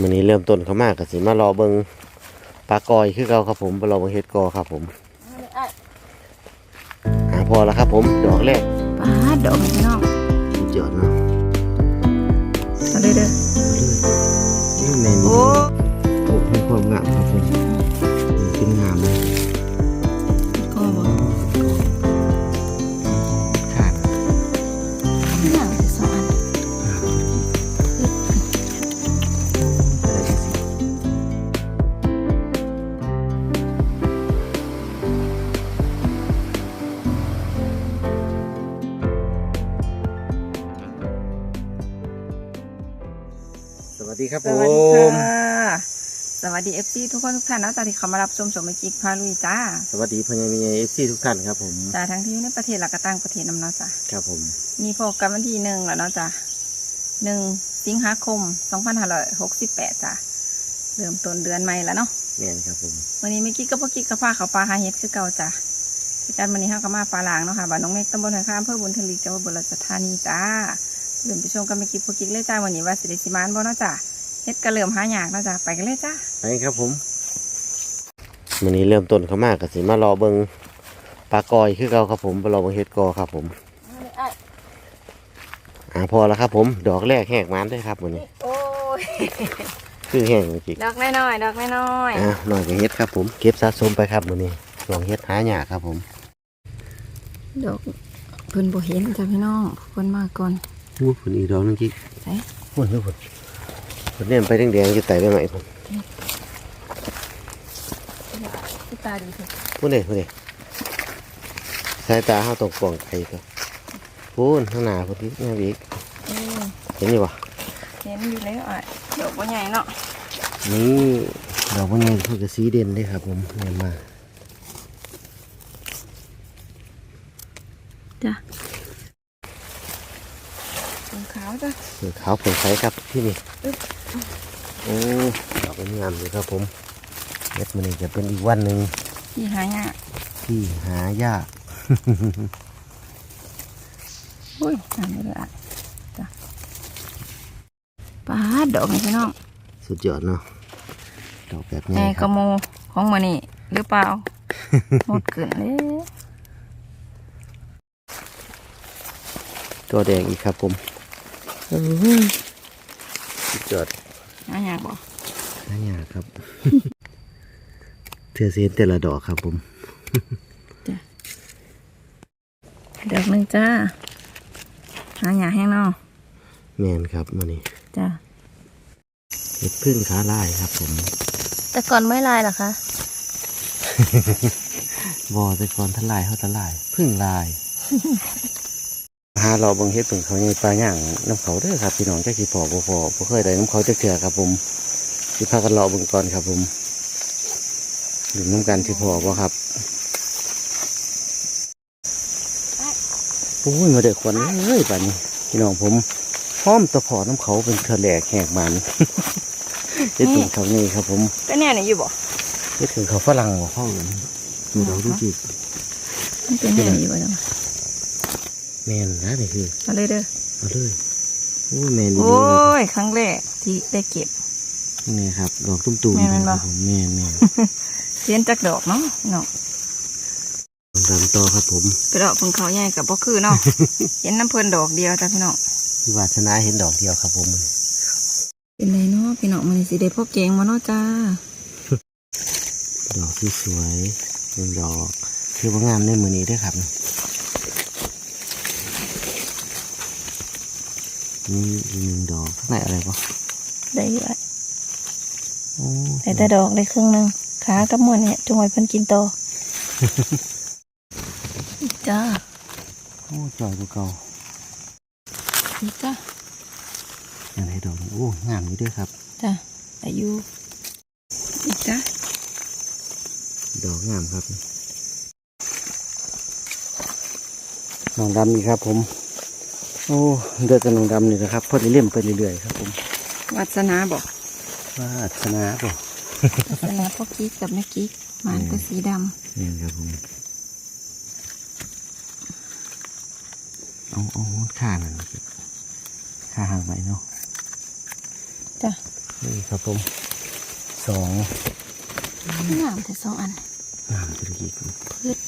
มันนี้เริ่มต้นเขามากกับสิมารอเบิงปลากอยคือเก่าครับผมมารอเบิงเฮ็ดกอครับผมหาพอแล้วครับผมดอกแรกปาดดอกพี่น้องสุดยอดเนาะเอาเลยเด้อนี่แมนโอ้โอ้ให้ความงามครับผม ดีครับสผวัสดีม ค่ะสวัสดีเอฟซีทุกคนทุกท่านนะตอนที่เขามารับชมชมเมจิกพาลุยจ้าสวัสดีพญามีเอฟซีทุกท่านครับผม จ้าทั้งที่อยู่ในประเทศและก็ต่างประเทศนำเนาะจ้าครับผม มีพบกันวันที่หนึ่งแล้วเนาะจ้าหนึ่งสิงหาคมสองพันห้าร้อยหกสิบแปดจ้าเริ่มต้นเดือนใหม่แล้วเนาะแม่นครับผม วันนี้เมื่อกี้ก็พวกกี้กับป้าเขาปลาหาเห็ดคือเก่าจ้ะพี่จันวันนี้ห้าก็มาปลาหลางเนาะค่ะบ้านน้องเมฆตำบลหอยข้ามอำเพื่อบุญทลีจังหวัดบุรีรัมย์ธานีจ้าเริ่มไปชมกันเมื่อกี้พวกกี้เลยจ้าวันนี้ว่าสิริสิมานบ่เนาะจ้ะ เฮ็ดกระเหลื่อมหายากเนาะจ้ะไปกันเลยจ้าไปครับผมมันนี้เริ่มต้นเขามากกับสิมารอเบิงปลากอยคือเก่าครับผมมารอเบิงเฮ็ดกอครับผมอ่าพอแล้วครับ ผม ดอกแรกแหกมันได้ครับวันนี้โอ้ยคือแห้งจริงดอกน้อยๆดอกน้อยๆอ่าหน่อยกับเฮ็ดครับ ผมเก็บสะสมไปครับวันนี้ลองเฮ็ดหายากครับผมๆดอกเพิ่นบ่เห็นจ้ะพี่น้องเพิ่นมาก่อนพูดผลอีกดอกหนึงจิไหนพูดพูด ผลผลเนี่ยไปแดงๆอยู่ไต่ได้ไหมผมที่ตาดีเถอะพูดเลยพูดเลยสายตาเขาตกป่องไข่ตัวพูดข้างหน้าพูดที่หน้าบีกเออเห็นอยู่ปะเห็นอยู่แล้วอะดอกบ่ใหญ่เนาะนี่ดอกพวกนี้พวกจะสีเด่นเลยครับ ผมเนี่ยมาจ้ะสีขาวจ้ะเสือขาวผงใสครับที่นี่โอ้ดอกมันงามอยู่ครับผมเม็ดมันนี่จะเป็นอีกวันหนึ่งที่หายากที่หายากอุ้ยทำไม่ได้จ้ะปาดดอกนี่พี่น้องสุดยอดเนาะดอกแบบนี้แอคกรัระบโมของมันนี่หรือเปล่าหมดเกินเลยตัวแดงอีกครับผม สุดยอดน่าอยากบอกหายากครับ เธอเสียแต่ละดอกครับผมดอกหนึ่งจ้าหาอยากแห้งเนาะแมนครับมันนี่จ้าเห็ดพึ่งขาลายครับผม แต่ก่อนไม่ลายหรอคะบอแต่ก่อนทลายเขาทลาย พึ่งลาย หาเราเบังเฮ็ดเพิ่งเขาใหญ่ปลาย่างน้ำเขาเด้อครับพี่น้องจักสิพอบ่พอบ่เคยได้น้ำเขาจักเถื่อครับผมสิพากันรอเบิ่งก่อนครับผมดูน้ำกันสิพอบ่ครับโอ้ยมาเด็กควันเอ้ยบัดนี้พี่น้องผมพร้อมตะพอน้ำเขาเป็นเถลกแหกมันเฮ็ดถึงเขานี่ครับผมก็เนี่ยนี่อยู่บ่เฮ็ดถึงเขาฝรั่งบ่พ่อเอิ้นดูดอกดูจิมันเป็นเนี่ยอยู่บ่จัง แม่นนะนี่คือมาเลยเด้อเอาเลยโอ้ยแม่นดีโอ้ๆครับยครั้งแรกที่ได้เก็บนี่ครับดอกตุ้มตูมแม่นมันบ่ครับผมแม่นแม่นเสียนจากดอกเนาะเนาะดำต่อครับผมกระดอกเพิ่งเขาใหญ่กับบ่คือเนาะเห็นน้ำเพิ่นดอกเดียวจ้ะพี่น้องที่วาชนะเห็นดอกเดียวครับผมเป็นไรเนาะพี่น้องมันสิได้พบเจงมาเนาะจ้าดอกที่สวยเป็นดอกคือว่างามในมือนี้ด้วยครับ นี่อีกหนึ่งดอกข้างในอะไรปะได้อยู่อะโอ้ได้แต่ดอกได้ครึ่งหนึงขากับมือเนี่ยจงไว้เพิ่นกินโตอจ้าโอ้จอยกว่าเก่านี่จ้าอย่างไรดอกนี้โอ้งามนี้ด้วยครับจ้าอายุอีกจ้าดอกงามครับน้องดำนี่ครับผม โอ้เดือดกับน้องดำนี่นะครับพอได้เล่มไปเรื่อยๆครับผมวัสนาบอกวาสนาป่ะวัสนาพ่อกิ๊กกับแม่กิ๊กหมานก็สีดนี่ครับผมเอาเอาข้าหน่อยข้าห่างไปเนาะจ้ะนี่ครับผมสองงามแต่สองอันงามธุรกิจพืช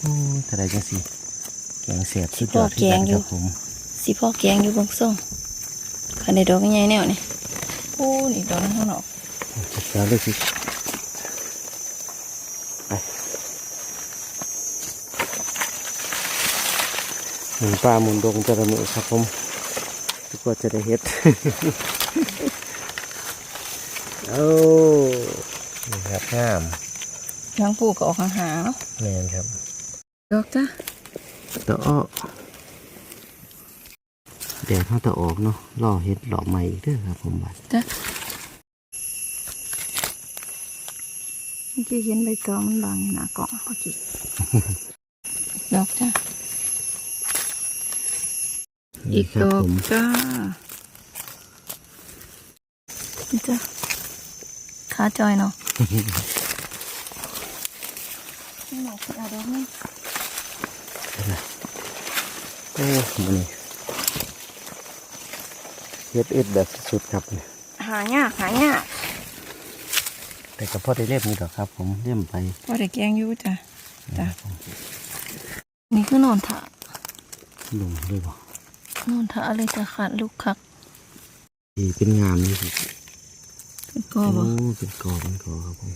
โอ้ถ้าได้จังสิ แกงเสียบสุดยพออดแกงอยู่ครับผมสีพ่อแกงอยู่เบางส่งคันได้ดอกใหญ่ๆแนวนี่โอ้นี่ดอกข้างนอกจัดการเลยสิไปหมุนปลาหมุนดงจะระมือครับผมทุกคนจะได้เฮ็ดเอานี่ครับงามยังปลูกก็ออกห่างๆเนาะแมนครับดอกจ้ะ ตะอ้อแดดเขาตะออกเนาะล่อเฮ็ดหล่อใหม่อีกเด้อครับผมบัดจ้ะเมื่อกี้เห็นใบตองมันบางอยู่หน้ากล่องเมื่อกี้ดอกจ้ะอีกครัดบอผกมจ้านี่จ้ะขาจอยเนาะนี่หนูคือเอาดอกนี่ โอ้มันนี่เฮ็ดเอ็ดแบบสุดๆครับเนี่ยหายากหายากแต่ก็พอได้เล่มนี่ดอกครับ ผมเล่มไปพอได้แกงอยู่จ้ะจ้ะนี่คือนอนถาลงด้วยบ่นอนถาเลยจะขาดลูกคักดีเป็นงามนี่สิเป็นกอโอ้บ่เป็นกอเป็นกอครับผม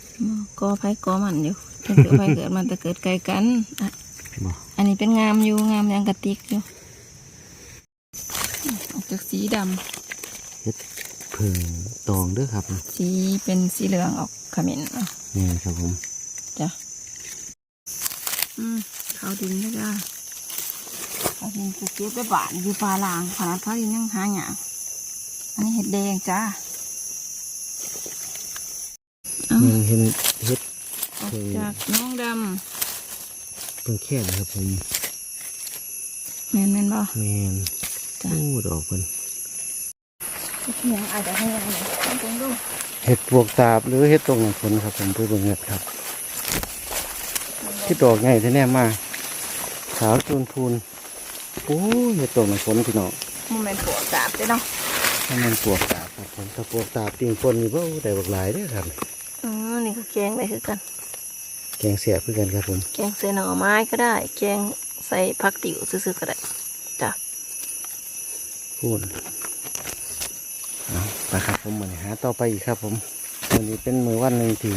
กอไผกอมันอยู่เกิดไผเกิดมันแต่เกิดไกลกันอะบ่ อันนี้เป็นงามอยู่งามยังกระติกอยู่ออกจากสีดำเฮ็ดเพิ่งตองเด้อครับ สีเป็นสีเหลืองออกขมิ้นเนาะนี่ครับผมจ้ะอืมข้าวดินก็จ้าข้าวดินจะเก็บไปบานอยู่ปลาลางขนาดข้าวดินยังหาหยางอันนี้เห็ดแดงจ้าเอายังเห็นเฮ็ดออกจากน้องดเพิ่งแค่นะครับผมำแม่นแม่นบ่แมนจ้ะโอ้ดอกเพิ่นเพียงอาจจะให้ยังไงต้องตรงดูเห็ดปวกตาบหรือเห็ดตรงผลครับผมเพื่อเบิ่งเห็ดครับที่ดอกใหญ่แท้ๆมาขาวจูนพูนโอ้ยเห็ดตรงผลพี่น้องมันเป็นปวดดาบเด้เนาะถ้ามันปวกตาบครับผมถ้าปวกตาบติงปนนี่เบ้าได้บักหลายเด้อครับอ๋อนี่ก็แกงได้คือกัน แกงเสียบเพื่อกันครับผม แกงใส่หน่อไม้ก็ได้ แกงใส่ผักติ๋วซื่อๆก็ได้จ้ะพูนเอาไปครับผมมันหาต่อไปอีกครับผมวันนี้เป็นมือวันหนึ่งที่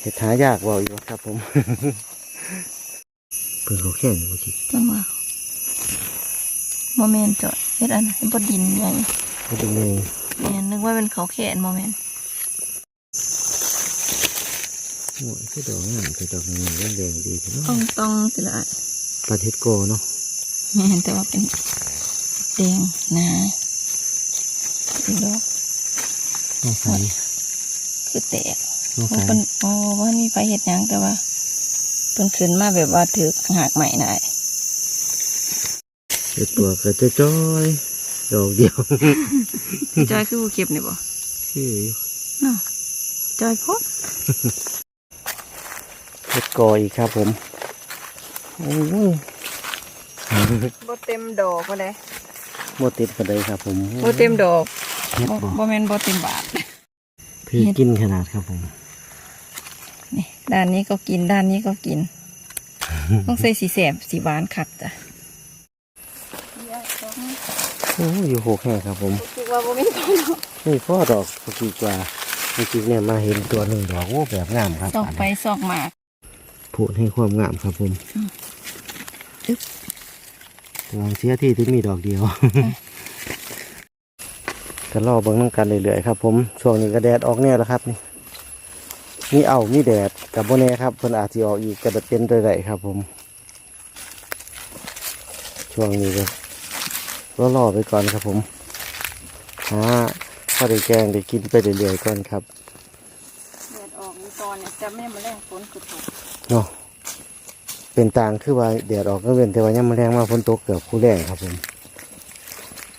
เห็ดหายากเว่าอยู่ครับ ผมเพื่อเขาแค่อยู่เมื่อกี้จังว่าโมเมนต์จอดเฮ็ดอันเป็นบดินใหญ่เขาเป็นไงแม่นนึกว่าเป็นเขาแขนโมเมนต์ โอ้ยคือดอกงามคือดอกนี้แดงๆดีทีเนาะต้องต้องสิละปลาเทศโกเนาะแม่นแต่ว่าเป็นแดงหนาอีกดอกน้องไฟคือแตกน้องเพไฟราะเป็นโอ้ว่ามีไฟเห็ดหยังแต่ว่าเป็นขึ้นมาแบบว่าถือหักใหม่ได้เห็ดตัวก็จะจ้อยๆดอกเดียวจอยคือผู้เก็บนี่บ่คืออยู่เนาะจอยพบ เห็ดกออีกครับผมโอ้ยบ่เต็มดอกก็ได้โมติดกันเลยครับผมบ่เต็มดอกเห็ดบ่บ่บ่แม่นบ่เต็มบาทถือกินขนาดครับผมนี่ด้านนี้ก็กินด้านนี้ก็กิน ต้องใส่สีแสบสีหวานคักจ้ะโอ้ยอยู่หกแห่ครับผมคิดว่าบ่มีต้นนี่พ่อดอกปกีกว่าเมื่อกี้เนี่ยมาเห็นตัวหนึ่งดอกโอ้แบบงามครับซอกไปซอกมา พูดให้ความงามครับผมอึ๊บวางเสียที่ที่มีดอกเดียวก็รอเบิ่งน้ำกันเรื่อยๆครับ ผมช่วงนี้ก็แดดออกแน่แล้วครับ นี่มีเอามีแดดกับโบแน่ครับเพิ่นอาจจะออกอีกก็จะเป็นไปได้ครับ ผม ช่วงนี้ก็รอๆไปก่อนครับ ผมหาข้าวได้แกงได้กินไปเรื่อยๆก่อนครับแดดออกมีตอนเนี่ยจะไม่มาแรงฝนคือตก เนาะเป็นต่างคือว่าแดดออกก็เว้นแต่ว่ายังมาแรงมาฝนตกเกือบคู่แรงครับผม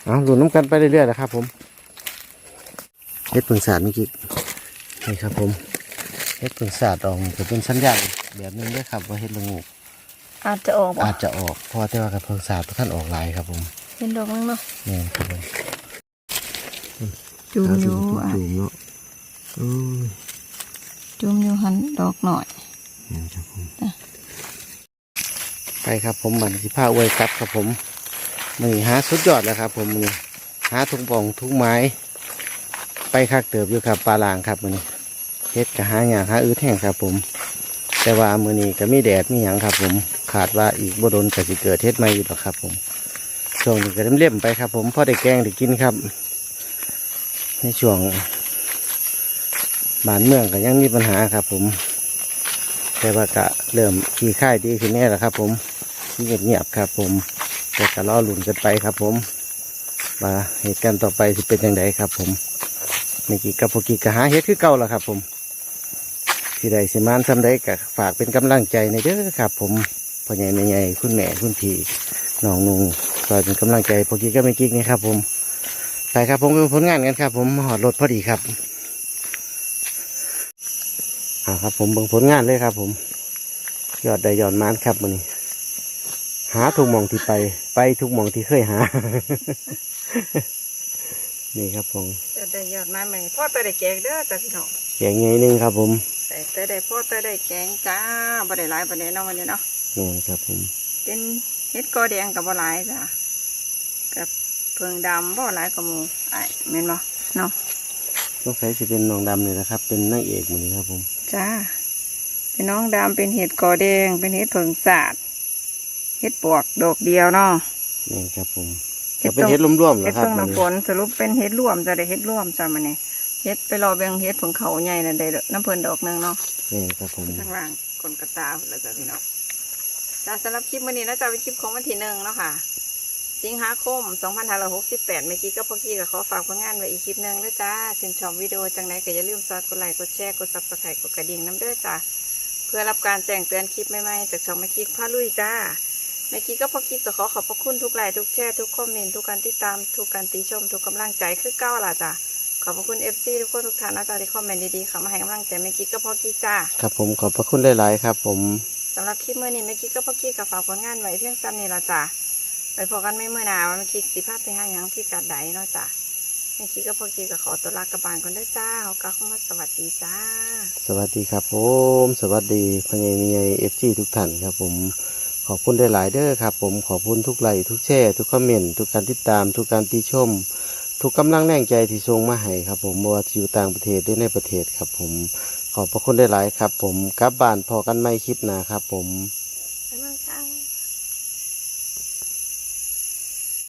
เอาหลุนน้ำกันไปเรื่อยๆนะครับ ผมเฮ็ดปึงสาดเมื่อกี้นี่ครับ ผมเฮ็ดปึงสาดออกจะเป็นสัญญาณแบบหนึงด้วยครับ ว่าเฮ็ดละงูอาจจะออกบ่อาจจะออกเพราะว่าแต่ว่ากับปึงสาดท่านออกหลายครับ ผมเป็นดอกนึงเนาะนี่ครับผมจุ่มอยู่จุ่มอะจุ่มเนาะโอ้ยจุ่มอยู่หันดอกหน่อย นี่ครับผมจ้ะไปครับผมบันสิผ้าอวยครับครับผมมันหาสุดยอดแล้วครับ ผมมันหาทุกป่องทุกไม้ ไปคักเติบอยู่ครับปลาลางครับมันเฮ็ดกะหาอย่างหาอื้อแห้งครับ ผม แต่ว่ามือนี้ก็มีแดดมีหยังครับ ผมขาดว่าอีกบ่โดนก็สิเกิดเฮ็ดใหม่อยู่หรอกครับ ผมช่วงนี้ก็เล่มๆไปครับ ผมพอได้แกงได้กินครับ ในช่วงบ้านเมืองก็ยังมีปัญหาครับ ผม แต่ว่าก็เริ่มขี้ค่ายดีขึ้นแน่แล้วครับ ผมเงียบเงียบๆครับ ผมแต่ก็รอลุ่นกันไปครับ ผมว่าเหตุการณ์ต่อไปจะเป็นยังไงครับ ผมเมื่อกี้กับพวกกี้ก็หาเฮ็ดคือเก่าแล้วครับ ผมที่ใดสิมานทำได้ก็ฝากเป็นกำลังใจในเด้อครับ ผมพ่อใหญ่แม่ใหญ่คุณแม่คุณพี่น้องนุ่งคอยเป็นกำลังใจพวกกี้ก็ไม่กิ๊กนี่ครับ ผมไปครับผมเป็นผลงานกันครับ ผมหอดรถพอดีครับ อ่าครับ ผมเบิ่งผลงานเลยครับ ผม ยอดได้ยอดมานครับมันนี้ หาทุกหมองที่ไป ไปทุกหมองที่เคยหา นี่ครับผมจะได้ยอดไม้ใหม่พ่อแต่ได้แกงเด้อจ้ะพี่น้องแกงใหญ่หนึงครับ ผมแต่แต่ได้พ่อแต่ได้แกงจ้าบ่ได้หลายบ่ได้เนาะวันนี้เนาะนี่ครับ ผม เป็นเฮ็ดกอแดงกับบ่หลายจ้ะกับเพิงดำบ่หลายกับหมูไอ้แม่นบ่เนาะต้องใช้สิเป็นน้องดำเลยนะครับ เป็นนางเอกมันนี้ครับผม จ้า เป็นน้องดำเป็นเห็ดกอแดง เป็นเห็ดเพิงสาดเห็ดปวกดอกเดียวเนาะนี่ครับผมเฮ็จะดเป็นต้องเฮ็ดร่วมๆเหรเห็อดครับเพิงมันน้ำนี้ฝนสรุปเป็นเห็ดร่วมจะได้เห็ดร่วมจ้ามันนี่เห็ดไปรอเบียงเห็ดผงเขาใหญ่นั่นได้น้ำเพิ่นดอกหนึงเนาะนี่ครับผมข้างล่างกลนกระตาแล้วจ้ะพี่น้องจ้าสำหรับคลิปวันนี้นะจ้าเป็นคลิปของวันที่หนึ่งเนาะค่ะ สิงหาคม 2568 เมื่อกี้ก็พอกี้ก็ขอฝากผลงานไว้อีกคลิปหนึ่งด้วยจ้าชื่นชอบวิดีโอจังไหนก็อย่าลืมซอยกดไลค์กดแชร์กดซับสไครต์กดกระดิ่งน้ำเด้อจ้าเพื่อรับการแจ้งเตือนคลิปใหม่ๆจากช่องแม่กิ๊กพาลุยจ้าแม่กิ๊กก็พอกี้ก็ขอขอบพระคุณทุกไลค์ทุกแชร์ทุกคอมเมนต์ทุกการติดตามทุกการติชมทุกกำลังใจคือเก้าล่ะจ้าขอบพระคุณเอฟซีทุกคนทุกท่านนะจ้าที่คอมเมนต์ดีๆเข้ามาให้กำลังใจแม่กิ๊กก็พอกี้จ้าครับผมขอบพระคุณหลายๆครับ ผมสำหรับคลิปมื่อนี้แม่กิ๊กก็พอกี้กับฝากผลงานไว้เพียงซ้ำนี่ละจ้ะ ไปพอกันไม่เมื่อนาว่าแม่กิ๊กสิพาไปหายังที่กัดใดเนาะจ้ะแม่กิ๊กก็พอกี้กับขอตัวลากระบานก่อนเด้จ้าเขาก็เข้ามาสวัสดีจ้า สวัสดีครับผมสวัสดีพ่อใหญ่แม่ใหญ่เอฟซีทุกท่านครับผมขอบคุณได้หลายเด้อครับผมขอบคุณทุกไลค์ทุกแชร์ทุกคอมเมนต์ทุกการติดตาม ทุกการติชม ทุกกำลังแรงใจที่ส่งมาให้ครับผมว่าอยู่ต่างประเทศหรือในประเทศครับผมขอบพระคุณได้หลายครับผมกลับบ้านพอกันไม่คลิปหนาครับผม